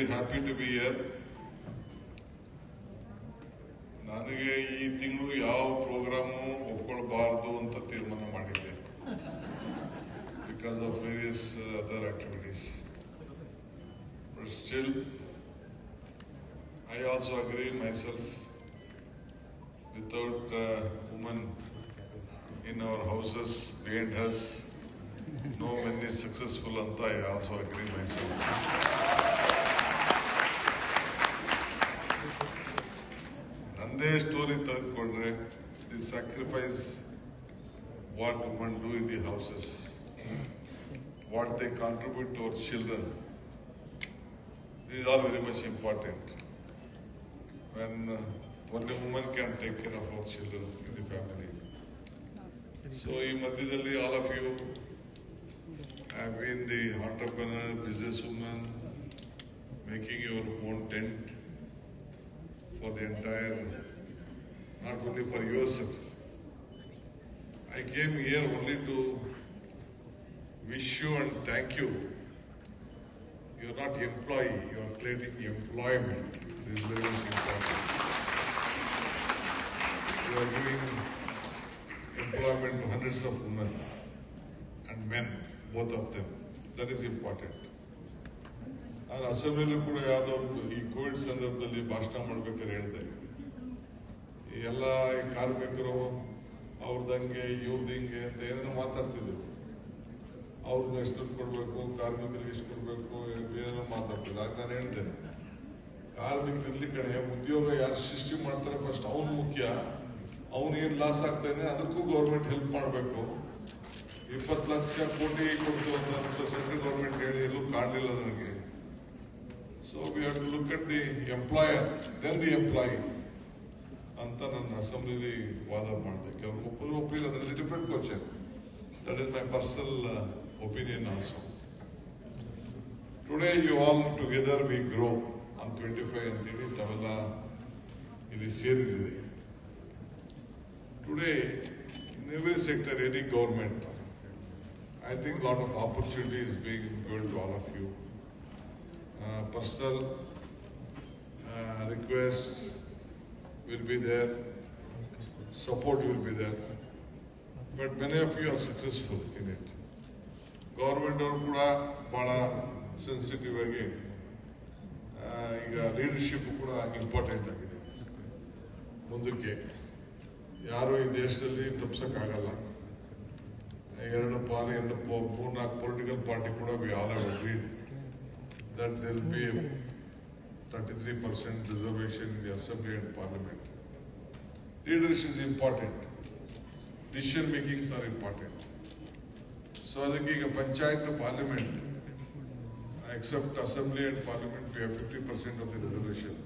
Very happy to be here ನನಗೆ ಈ ತಿಂಗಳು ಯಾವ ಪ್ರೋಗ್ರಾಮು ಒಪ್ಕೊಳ್ಬಾರ್ದು ಅಂತ ತೀರ್ಮಾನ ಮಾಡಿದ್ದೆ. Because of various other activities but still I also agree myself without woman in our houses behind us no men is successful ಅಂತ I also agree myself ನಂದೇ ಸ್ಟೋರಿ ತೆಗೆದುಕೊಂಡ್ರೆ the sacrifice what woman do in the houses what they contribute to our children these are very much important when uh, only woman can take care of our children in the family. So ಈ ಮಧ್ಯದಲ್ಲಿ all of you have been the entrepreneur, businesswoman, making your own tent for the entire, not only for yourself. I came here only to wish you and thank you. You're not employee, you're creating employment. This is very much important. You are giving employment to hundreds of women and men, both of them. That is important. ನಾನು ಅಸೆಂಬ್ಲಿಲಿ ಕೂಡ ಯಾವುದೋ ಒಂದು ಈ Covid ಸಂದರ್ಭದಲ್ಲಿ ಭಾಷಣ ಮಾಡ್ಬೇಕಾದ್ರೆ ಹೇಳಿದೆ ಈ ಎಲ್ಲ ಕಾರ್ಮಿಕರು ಅವ್ರದಂಗೆ ಇವ್ರದಂಗೆ ಅಂತ ಏನೇನೋ ಮಾತಾಡ್ತಿದ್ರು. ಅವ್ರಿಗೆ ಎಷ್ಟು ಕೊಡಬೇಕು, ಕಾರ್ಮಿಕರಿಗೆ ಎಷ್ಟು ಕೊಡಬೇಕು ಏನೇನೋ ಮಾತಾಡ್ತಿದ್ರು. ಆಗ ನಾನು ಹೇಳ್ತೇನೆ ಕಾರ್ಮಿಕರಿರ್ಲಿ ಕಣೆ, ಉದ್ಯೋಗ ಯಾರು ಸೃಷ್ಟಿ ಮಾಡ್ತಾರೆ ಫಸ್ಟ್ ಅವನು ಮುಖ್ಯ. ಅವ್ನು ಏನ್ ಲಾಸ್ ಆಗ್ತಾ ಇದೆ, ಅದಕ್ಕೂ ಗೌರ್ಮೆಂಟ್ ಹೆಲ್ಪ್ ಮಾಡಬೇಕು. ಇಪ್ಪತ್ತು ಲಕ್ಷ ಕೋಟಿ ಕೊಡ್ತು ಅಂತ ಸೆಂಟ್ರಲ್ ಗೌರ್ಮೆಂಟ್ ಹೇಳಿ, ಎಲ್ಲೂ ಕಾಣಲಿಲ್ಲ ನನಗೆ. So we have to look at the employer then the employee ಅಂತ ನನ್ನ ಅಸೆಂಬ್ಲಿಲಿ ವಾದ ಮಾಡಿದೆ. ಕೆಲವರು ಒಬ್ಬರು ಒಪ್ಪಿಲ್ಲ ಅದರಲ್ಲಿ different question that is my personal opinion also today you all together we grow on twenty five ಅಂತೇಳಿ ತಾವೆಲ್ಲ ಇಲ್ಲಿ ಸೇರಿದ್ದೀರಿ today in every sector any government I think lot of opportunity is being given to all of you personal uh, requests will be there, support will be there, but many of you are successful in it. Government ಅವರು ಕೂಡ ಬಹಳ sensitive ಆಗಿ ಈಗ leadership ಕೂಡ important ಆಗಿದೆ ಮುಂದಕ್ಕೆ ಯಾರು ಈ ದೇಶದಲ್ಲಿ ತಪ್ಸಕ್ಕಾಗಲ್ಲ ಎರಡು ಪಾಲ್ ಎರಡು ಮೂರ್ನಾಲ್ಕು ಪೊಲಿಟಿಕಲ್ ಪಾರ್ಟಿ ಕೂಡ we all have agreed there will be 33% reservation in the assembly and parliament. Leadership is important. Decision makings are important. So, ಅದಕ್ಕೆ ಈಗ panchayat parliament except assembly and parliament we have fifty percent of the reservation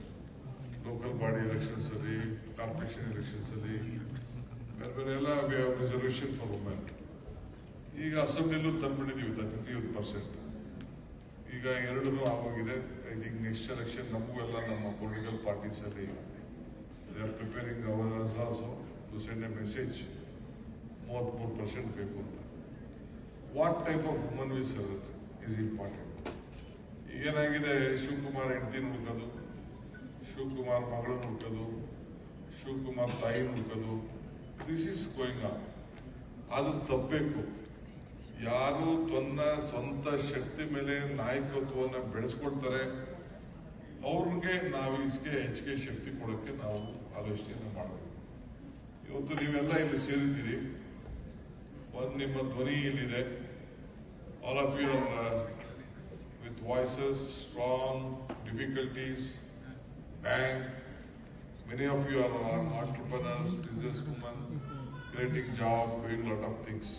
local body elections ಅಲ್ಲಿ corporation elections ಅಲ್ಲಿ ಬೇರೆ ಬೇರೆ ಎಲ್ಲ we have reservation for women ಈಗ ಅಸೆಂಬ್ಲಿಲೂ ತಂದ್ಬಿಟ್ಟಿದ್ದೀವಿ ತರ್ಟಿ ತ್ರೀ ಪರ್ಸೆಂಟ್ ಈಗ ಎರಡೂ ಆಗೋಗಿದೆ. ಐ ಥಿಂಕ್ ನೆಕ್ಸ್ಟ್ ಎಲೆಕ್ಷನ್ ನಮಗೂ ಎಲ್ಲ ನಮ್ಮ ಪೊಲಿಟಿಕಲ್ ಪಾರ್ಟೀಸ್ ಅಲ್ಲಿ they are preparing ours also to send a message ಮೂವತ್ಮೂರು ಪರ್ಸೆಂಟ್ ಬೇಕು ಅಂತ what type of woman we serve is important ಏನಾಗಿದೆ ಶಿವಕುಮಾರ್ ಹೆಂಡತಿ ಹುಡುಕೋದು ಶಿವಕುಮಾರ್ ಮಗಳು ಹುಡುಕೋದು ಶಿವಕುಮಾರ್ ತಾಯಿ ಹುಡುಕೋದು ದಿಸ್ ಈಸ್ ಗೋಯಿಂಗ್ ಆನ್ ಅದು ತಪ್ಪಬೇಕು ಯಾರು ತನ್ನ ಸ್ವಂತ ಶಕ್ತಿ ಮೇಲೆ ನಾಯಕತ್ವವನ್ನು ಬೆಳೆಸ್ಕೊಳ್ತಾರೆ ಅವ್ರಿಗೆ ನಾವು ಇದಕ್ಕೆ ಹೆಚ್ಚಿಗೆ ಶಕ್ತಿ ಕೊಡೋಕ್ಕೆ ನಾವು ಆಲೋಚನೆ ಮಾಡಬೇಕು. ಇವತ್ತು ನೀವೆಲ್ಲ ಇಲ್ಲಿ ಸೇರಿದ್ದೀರಿ. ಒಂದು ನಿಮ್ಮ ಧ್ವನಿ ಇಲ್ಲಿದೆ. All of you are with voices strong difficulties bank many of you are entrepreneurs business woman creating job doing lot of things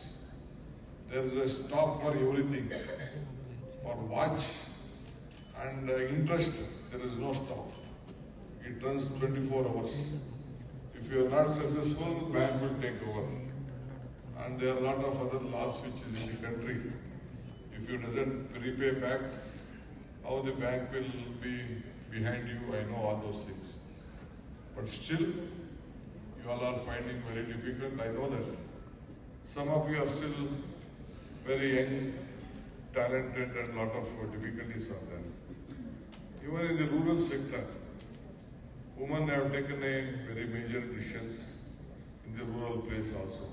there is a stop for everything for watch uh, interest, there is no stop. It runs 24 hours. If you are not successful, bank will take over. And there are a lot of other laws which is in the country. If you doesn't repay back, how the bank will be behind you, I know all those things. But still, you all are finding very difficult, I know that. Some of you are still very young, talented and lot of difficulties are there. Even in the rural sector, women have taken a very major decisions in the rural place also.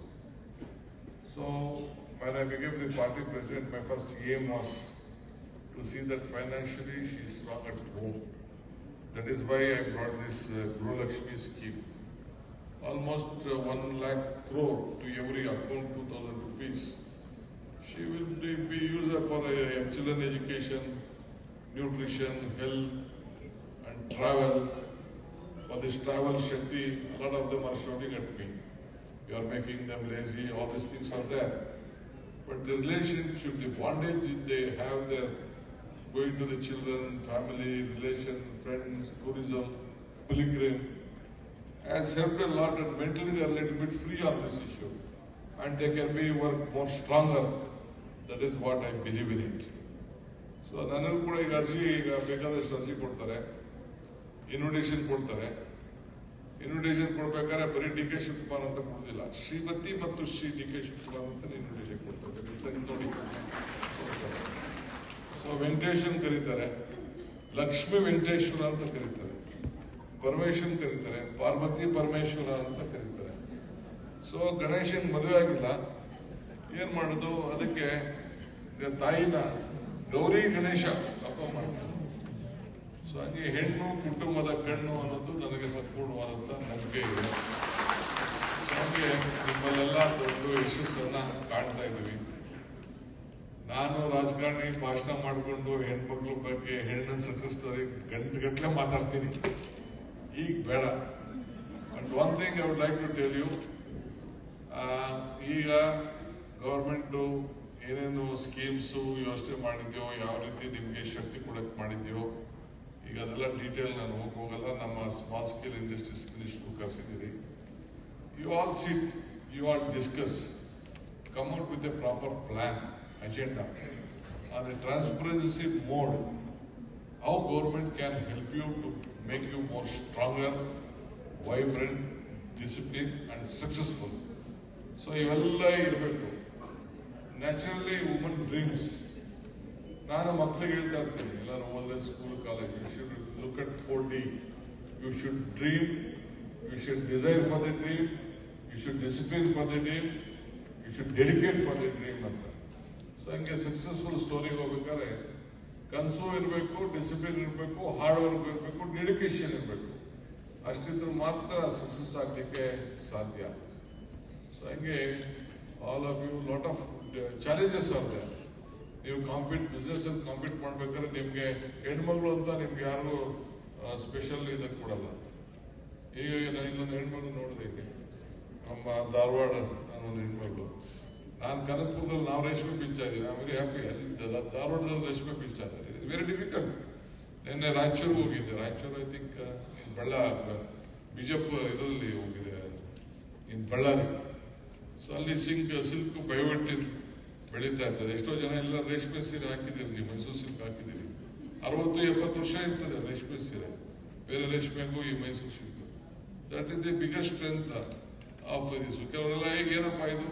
So when I became the party president, my first aim was to see that financially she is strong at home. That is why I brought this uh, Lakshmi scheme. Almost uh, one lakh crore to every account, two thousand rupees. She will be be used for uh, children education, nutrition, health, and travel. For this travel, Shakti, a lot of them are shouting at me. You are making them lazy, all these things are there. But the relationship, the bondage they have there, going to the children, family, relation, friends, tourism, pilgrim, has helped a lot and mentally they are a little bit free on this issue. And they can be work more stronger. That is what I believe in it. So ನನಗೂ ಕೂಡ ಈಗ ಅರ್ಜಿ, ಈಗ ಬೇಕಾದಷ್ಟು ಅರ್ಜಿ ಕೊಡ್ತಾರೆ. Invitation ಕೊಡ್ತಾರೆ. Invitation ಕೊಡ್ಬೇಕಾದ್ರೆ ಬರೀ ಡಿ ಕೆ ಶಿವಕುಮಾರ್ ಅಂತ ಕೊಡೋದಿಲ್ಲ. ಶ್ರೀಮತಿ ಮತ್ತು ಶ್ರೀ ಡಿ ಕೆ ಶಿವಕುಮಾರ್ ಅಂತ ಇನ್ವಿಟೇಷನ್ ಕೊಡ್ತಾರೆ. ಸೊ ವೆಂಕಟೇಶನ್ ಕರೀತಾರೆ. ಲಕ್ಷ್ಮಿ ವೆಂಕಟೇಶ್ವರ ಅಂತ ಕರೀತಾರೆ. ಪರಮೇಶ್ವರ್ ಕರೀತಾರೆ. ಪಾರ್ವತಿ ಪರಮೇಶ್ವರ ಅಂತ ಕರೀತಾರೆ. ಸೊ ಗಣೇಶನ್ ಮದುವೆ ಆಗಿಲ್ಲ. ಏನ್ ಮಾಡೋದು? ಅದಕ್ಕೆ, ತಾಯಿನ ಗೌರಿ ಗಣೇಶ ಹಬ್ಬ ಮಾಡ್ತಾರೆ. ಸೊ ಹಂಗೆ ಹೆಣ್ಣು, ಕುಟುಂಬದ ಕಣ್ಣು ಅನ್ನೋದು ನನಗೆ ಸಂಪೂರ್ಣವಾದಂತ ನಂಬಿಕೆ ಇದೆ. ಹಾಗೆ ನಿಮ್ಮಲ್ಲೆಲ್ಲ ದೊಡ್ಡ ಯಶಸ್ಸನ್ನ ಕಾಣ್ತಾ ಇದ್ದೀವಿ. ನಾನು ರಾಜಕಾರಣಿ, ಭಾಷಣ ಮಾಡಿಕೊಂಡು ಹೆಣ್ಮಕ್ಳ ಬಗ್ಗೆ ಹೆಣ್ಣನ್ ಸಕ್ಸಸ್ ಸ್ಟೋರಿ ಗಂಟೆ ಗಂಟ್ಲೆ ಮಾತಾಡ್ತೀನಿ. ಈಗ ಬೇಡ. But one thing I would like to tell you ಈಗ ಗವರ್ಮೆಂಟ್ ಏನೇನು ಸ್ಕೀಮ್ಸು ಯೋಚನೆ ಮಾಡಿದ್ಯೋ, ಯಾವ ರೀತಿ ನಿಮಗೆ ಶಕ್ತಿ ಕೊಡಕ್ಕೆ ಮಾಡಿದ್ಯೋ, ಈಗ ಅದೆಲ್ಲ ಡೀಟೇಲ್ ನಾನು ಹೋಗಲ್ಲ. ನಮ್ಮ small scale industries minister ಕರೆಸಿದ್ದೀರಿ you all sit you all discuss come out with a proper plan agenda ಆದರೆ transparency mode how government can help you to make you more stronger vibrant discipline and successful so ಇವೆಲ್ಲ ಇರಬೇಕು. Naturally woman dreams ನಾನು ಮಕ್ಕಳಿಗೆ ಹೇಳ್ತಾ ಇರ್ತೀನಿ, ಎಲ್ಲರೂ ಹೋದ್ರೆ school college you should look at four D you should dream you should desire for the dream you should discipline for the dream you should dedicate for the dream ಅಂತ. So ಹಂಗೆ successful ಸ್ಟೋರಿಗೆ ಹೋಗ್ಬೇಕಾದ್ರೆ, ಕನಸು ಇರಬೇಕು discipline ಇರಬೇಕು hard work ಇರಬೇಕು dedication ಇರಬೇಕು. ಅಷ್ಟಿದ್ರೆ ಮಾತ್ರ ಸಕ್ಸಸ್ ಆಗಲಿಕ್ಕೆ ಸಾಧ್ಯ. ಸೊ ಹಂಗೆ all of you lot of challenges are ನೀವು ಕಾಂಪೀಟ್ ಬಿಸ್ನೆಸ್ ಅಲ್ಲಿ ಕಾಂಪೀಟ್ ಮಾಡ್ಬೇಕಾದ್ರೆ ನಿಮ್ಗೆ ಹೆಣ್ಮಗಳು ಅಂತ ನಿಮ್ಗೆ ಯಾರು ಸ್ಪೆಷಲ್ ಇದಕ್ಕೆ ಕೊಡಲ್ಲ. ಈಗ ನಾನು ಇಲ್ಲೊಂದು ಹೆಣ್ಮಗಳು ನೋಡಿದೆ ನಮ್ಮ ಧಾರವಾಡ ನಾನೊಂದು ಹೆಣ್ಮಗಳು. ನಾನು ಕನಕಪುರದಲ್ಲಿ ನಾವು ರೇಷ್ಮೆ ಬೀಳ್ತಾ ಇದ್ದೀವಿ. ಐ ವೆರಿ ಹ್ಯಾಪಿ ಅಲ್ಲಿ ಧಾರವಾಡದಲ್ಲಿ ರೇಷ್ಮೆ ಬೀಳ್ತಾ ಇಟ್ಸ್ ವೆರಿ ಡಿಫಿಕಲ್ಟ್ ನಿನ್ನೆ ರಾಯಚೂರು ಹೋಗಿದ್ದೆ. Raichur I think Ballari BJP ಇದರಲ್ಲಿ ಹೋಗಿದೆ ಇನ್ ಬಳ್ಳಾರಿ. ಸೊ ಅಲ್ಲಿ ಸಿಂಕ್ ಸಿಲ್ಕ್ ಬಯೋಟಿನ್ ಬೆಳೀತಾ ಇರ್ತದೆ. ಎಷ್ಟೋ ಜನ ಎಲ್ಲ ರೇಷ್ಮೆ ಸೀರೆ ಹಾಕಿದ್ದೀರಿ, ನೀವು ಮೈಸೂರು ಸಿಲ್ಕ್ ಹಾಕಿದ್ದೀರಿ. ಅರವತ್ತು, ಎಪ್ಪತ್ತು ವರ್ಷ ಇರ್ತದೆ ರೇಷ್ಮೆ ಸೀರೆ. ಬೇರೆ ರೇಷ್ಮೆಗೂ ಈ Mysore silk that is the biggest strength of this ಕೆಲವರೆಲ್ಲ ಈಗ ಏನಪ್ಪ ಇದು?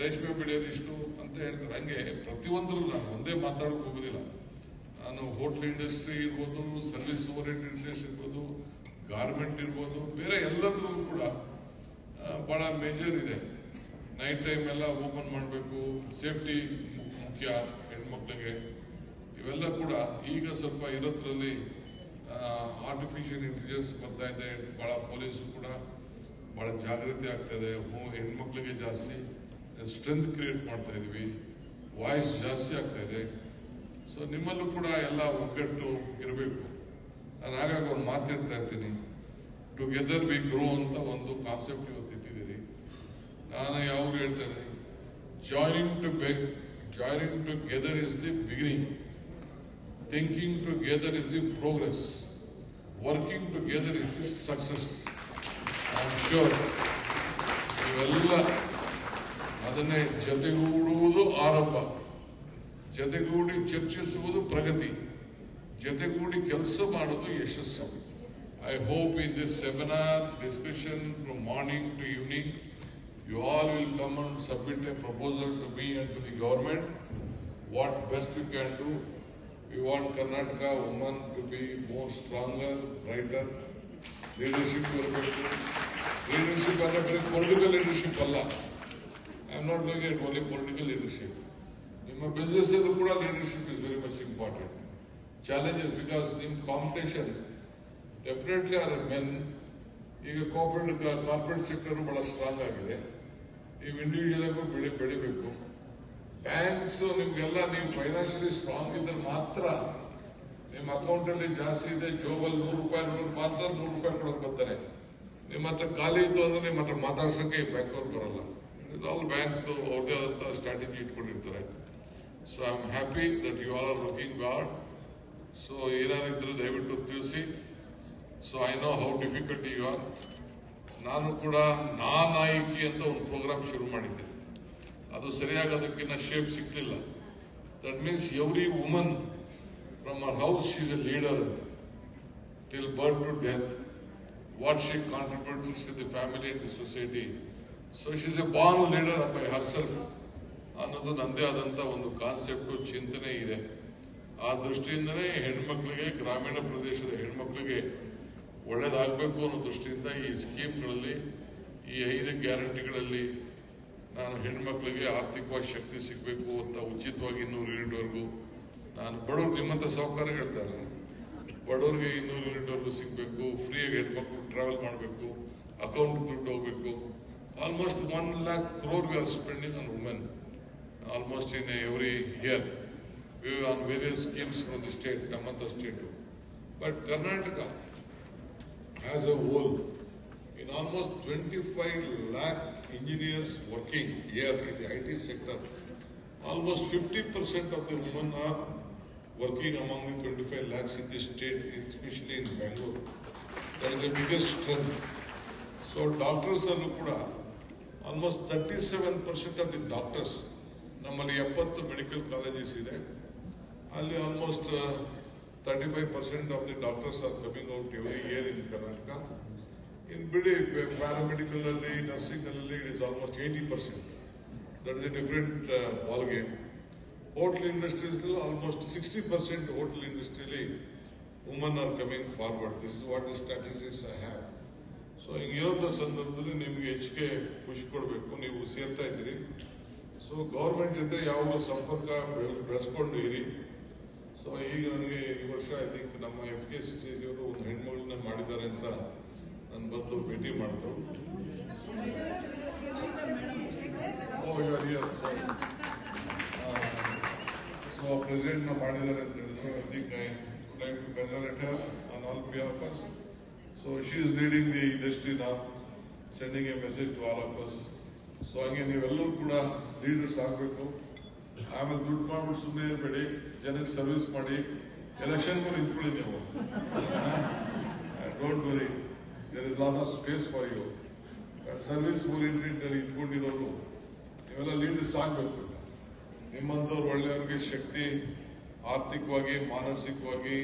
ರೇಷ್ಮೆ ಬೆಳೆಯೋದು ಇಷ್ಟು ಅಂತ ಹೇಳ್ತಾರೆ. ಹಂಗೆ ಪ್ರತಿಯೊಂದರಲ್ಲೂ ನಾನು ಒಂದೇ ಮಾತಾಡೋಕೆ ಹೋಗುದಿಲ್ಲ. ನಾನು ಹೋಟ್ಲ್ ಇಂಡಸ್ಟ್ರಿ ಇರ್ಬೋದು ಸರ್ವಿಸ್ ಓರಿಯೆಂಟೆಡ್ ಇಂಡಸ್ಟ್ರಿ ಇರ್ಬೋದು ಗಾರ್ಮೆಂಟ್ ಇರ್ಬೋದು, ಬೇರೆ ಎಲ್ಲದರಲ್ಲೂ ಕೂಡ ಬಹಳ ಮೇಜರ್ ಇದೆ. ನೈಟ್ ಟೈಮ್ ಎಲ್ಲ ಓಪನ್ ಮಾಡಬೇಕು. ಸೇಫ್ಟಿ ಮುಖ್ಯ ಹೆಣ್ಮಕ್ಳಿಗೆ. ಇವೆಲ್ಲ ಕೂಡ ಈಗ ಸ್ವಲ್ಪ ಇರೋದ್ರಲ್ಲಿ ಆರ್ಟಿಫಿಷಿಯಲ್ ಇಂಟೆಲಿಜೆನ್ಸ್ ಬರ್ತಾ ಇದೆ. ಭಾಳ ಪೊಲೀಸ್ ಕೂಡ ಭಾಳ ಜಾಗೃತಿ ಆಗ್ತಾ ಇದೆ. ಹೆಣ್ಮಕ್ಳಿಗೆ ಜಾಸ್ತಿ ಸ್ಟ್ರೆಂತ್ ಕ್ರಿಯೇಟ್ ಮಾಡ್ತಾ ಇದೀವಿ. ವಾಯ್ಸ್ ಜಾಸ್ತಿ ಆಗ್ತಾ ಇದೆ. ಸೊ ನಿಮ್ಮಲ್ಲೂ ಕೂಡ ಎಲ್ಲ ಒಗ್ಗಟ್ಟು ಇರಬೇಕು. ನಾನು ಆಗಾಗ ಒಂದು ಮಾತಾಡ್ತಾ ಇರ್ತೀನಿ. ಟುಗೆದರ್ ವಿ ಗ್ರೋ ಅಂತ ಒಂದು ಕಾನ್ಸೆಪ್ಟ್ ಇವತ್ತು ಇಟ್ಟಿದ್ದೀರಿ ನಾನು ಯಾವಾಗ ಹೇಳ್ತೇನೆ? Joining to beg joining together is the beginning thinking together is the progress working together is the success I am ಇವೆಲ್ಲ ಅದನ್ನೇ ಜೊತೆಗೂಡುವುದು ಆರಂಭ. ಜೊತೆಗೂಡಿ ಚರ್ಚಿಸುವುದು ಪ್ರಗತಿ. ಜೊತೆಗೂಡಿ ಕೆಲಸ ಮಾಡುವುದು ಯಶಸ್ಸು. I hope in this seminar discussion from morning to evening you all will come and submit a proposal to me and to the government what best you can do We want Karnataka women to be more stronger, brighter. Leadership ಬರಬೇಕು leadership ಅಂದ್ರೆ ಬರೀ political leadership ಅಲ್ಲ I am not looking at only political leadership ನಿಮ್ಮ business ಅಲ್ಲೂ ಕೂಡ leadership is very much important challenges because ನಿಮ್ competition definitely are men ಈಗ corporate corporate sector ಬಹಳ ಸ್ಟ್ರಾಂಗ್ ಆಗಿದೆ. ನೀವು ಇಂಡಿವಿಜುವಲ್ ಬೆಳಿ ಬೆಳಿಬೇಕು. ಬ್ಯಾಂಕ್ಸ್ ನಿಮ್ಗೆಲ್ಲ ನೀವು ಫೈನಾನ್ಷಿಯಲಿ ಸ್ಟ್ರಾಂಗ್ ಇದ್ರೆ ಮಾತ್ರ ನಿಮ್ಮ ಅಕೌಂಟ್ ಅಲ್ಲಿ ಜಾಸ್ತಿ ಇದೆ ಜೋಬಲ್ಲಿ ನೂರು ರೂಪಾಯಿ ನೂರು ಮಾತ್ರ ನೂರು ರೂಪಾಯಿ ಕೊಡಕ್ ಬರ್ತಾರೆ. ನಿಮ್ಮ ಹತ್ರ ಖಾಲಿ ಇತ್ತು ಅಂದ್ರೆ ನಿಮ್ಮ ಹತ್ರ ಮಾತಾಡ್ಸಕ್ಕೆ ಬ್ಯಾಂಕ್ ಅವ್ರು ಬರಲ್ಲ. ಆಲ್ ಬ್ಯಾಂಕ್ ಅವ್ರದೇ ಆದಂತ ಸ್ಟ್ರಾಟಜಿ ಇಟ್ಕೊಂಡಿರ್ತಾರೆ. So I am happy that you are are looking god so ಏನಾರಿದ್ರು ದಯವಿಟ್ಟು ತಿಳಿಸಿ. So I know how difficult you are ನಾನು ಕೂಡ ನಾ ನಾಯಕಿ ಅಂತ ಒಂದು ಪ್ರೋಗ್ರಾಮ್ ಶುರು ಮಾಡಿದ್ದೆ. ಅದು ಸರಿಯಾಗಿ ಅದಕ್ಕಿನ್ನ ಶೇಪ್ ಸಿಕ್ಕಲಿಲ್ಲ that means every woman from our house she's a leader till birth to death what she contributes to the family and the society so she's a born leader by herself ಅನ್ನೋದು ನನ್ನದೇ ಆದಂತ ಒಂದು concept ಚಿಂತನೆ ಇದೆ. ಆ ದೃಷ್ಟಿಯಿಂದನೇ ಹೆಣ್ಮಕ್ಳಿಗೆ ಗ್ರಾಮೀಣ ಪ್ರದೇಶದ ಹೆಣ್ಮಕ್ಳಿಗೆ ಒಳ್ಳೇದಾಗಬೇಕು ಅನ್ನೋ ದೃಷ್ಟಿಯಿಂದ ಈ ಸ್ಕೀಮ್ಗಳಲ್ಲಿ, ಈ ಐದು ಗ್ಯಾರಂಟಿಗಳಲ್ಲಿ ನಾನು ಹೆಣ್ಮಕ್ಳಿಗೆ ಆರ್ಥಿಕವಾಗಿ ಶಕ್ತಿ ಸಿಗಬೇಕು ಅಂತ ಉಚಿತವಾಗಿ ಇನ್ನೂರು ಯೂನಿಟ್ವರೆಗೂ ನಾನು ಬಡವ್ರು ನಿಮ್ಮಂತ ಸಹಕಾರ ಹೇಳ್ತಾರೆ ಬಡವ್ರಿಗೆ ಇನ್ನೂರು ಯೂನಿಟ್ವರೆಗೂ ಸಿಗಬೇಕು, ಫ್ರೀಯಾಗಿ ಹೆಣ್ಮಕ್ಳು ಟ್ರಾವೆಲ್ ಮಾಡಬೇಕು ಅಕೌಂಟ್ ದುಡ್ಡು ಹೋಗಬೇಕು. Almost one lakh crore are spending on women almost in every year on various schemes from the state ನಮ್ಮಂಥ state but Karnataka has a whole in almost 25 lakh engineers working here in the IT sector. Almost 50% of the women are working among the 25 lakhs in the state, especially in Bangalore. That is the biggest strength. So doctors are ಕೂಡ thirty seven percent of the doctors ನಮ್ಮಲ್ಲಿ ಎಪ್ಪತ್ತು medical colleges ಇದೆ ಅಲ್ಲಿ almost thirty five percent of the doctors are coming out every year in Karnataka in ಬಿಡಿ paramedical ಅಲ್ಲಿ nursing ಅಲ್ಲಿ it is almost eighty percent that is a different ball game hotel industries almost sixty percent hotel ಇಂಡಸ್ಟ್ರಿಯಲ್ಲಿ woman are coming forward this is what the strategies I have so ಇರೋಂಥ ಸಂದರ್ಭದಲ್ಲಿ ನಿಮ್ಗೆ ಹೆಚ್ಚಿಗೆ ಖುಷಿ ಕೊಡಬೇಕು ನೀವು ಸೇರ್ತಾ ಇದ್ದೀರಿ ಸೊ ಗೌರ್ಮೆಂಟ್ ಜೊತೆ ಯಾವಾಗ ಸಂಪರ್ಕ ಬೆಳ್- ಬೆಳೆಸ್ಕೊಂಡು ಇರಿ ಸೊ ಈಗ ನನಗೆ ಈ ವರ್ಷ ಐ ಥಿಂಕ್ ನಮ್ಮ ಎಫ್ ಕೆ ಸಿ ಸಿ ಅವರು ಒಂದು ಹೆಣ್ಮಗಳನ್ನ ಮಾಡಿದ್ದಾರೆ ಅಂತ ನಾನು ಬಂದು ಭೇಟಿ ಮಾಡಿದ್ರು ಸೊ ಪ್ರೆಸಿಡೆಂಟ್ನ ಮಾಡಿದ್ದಾರೆ ಅಂತ ಹೇಳಿದ್ರು. I think I like to congratulate on all of us so she is leading the industry ನಾ sending a message to all of us so ಹಾಗೆ ನೀವೆಲ್ಲರೂ ಕೂಡ ಲೀಡರ್ಸ್ ಆಗಬೇಕು. ಆಮೇಲೆ ದುಡ್ಡು ಮಾಡ್ಬಿಟ್ಟು ಸುಮ್ಮನೆ ಇರಬೇಡಿ, ಜನಕ್ಕೆ ಸರ್ವಿಸ್ ಮಾಡಿ ಎಲೆಕ್ಷನ್ಗೂ ನಿಂತ್ಕೊಳ್ಳಿ ನೀವು. Don't worry there is lot of space for you service oriented ಇಟ್ಕೊಂಡಿರೋರು, ನೀವೆಲ್ಲ ಲೀಡರ್ಸ್ ಆಗಬೇಕು ನಿಮ್ಮಂಥವ್ರು ಒಳ್ಳೆಯವ್ರಿಗೆ ಶಕ್ತಿ, ಆರ್ಥಿಕವಾಗಿ, ಮಾನಸಿಕವಾಗಿ,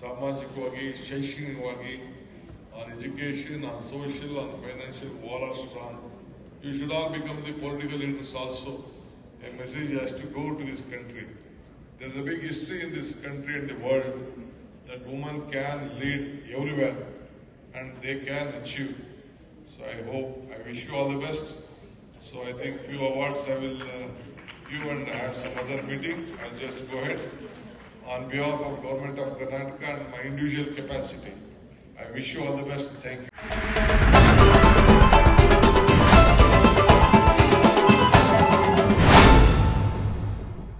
ಸಾಮಾಜಿಕವಾಗಿ, ಶೈಕ್ಷಣಿಕವಾಗಿ on education on social on financial wall are strong you should all become the political leaders also a message has to go to this country. There is a big history in this country and the world that women can lead everywhere and they can achieve. So I hope, I wish you all the best. So I think few awards I will uh, give and I have some other meeting. I'll just go ahead. On behalf of Government of Karnataka and my individual capacity, I wish you all the best. Thank you.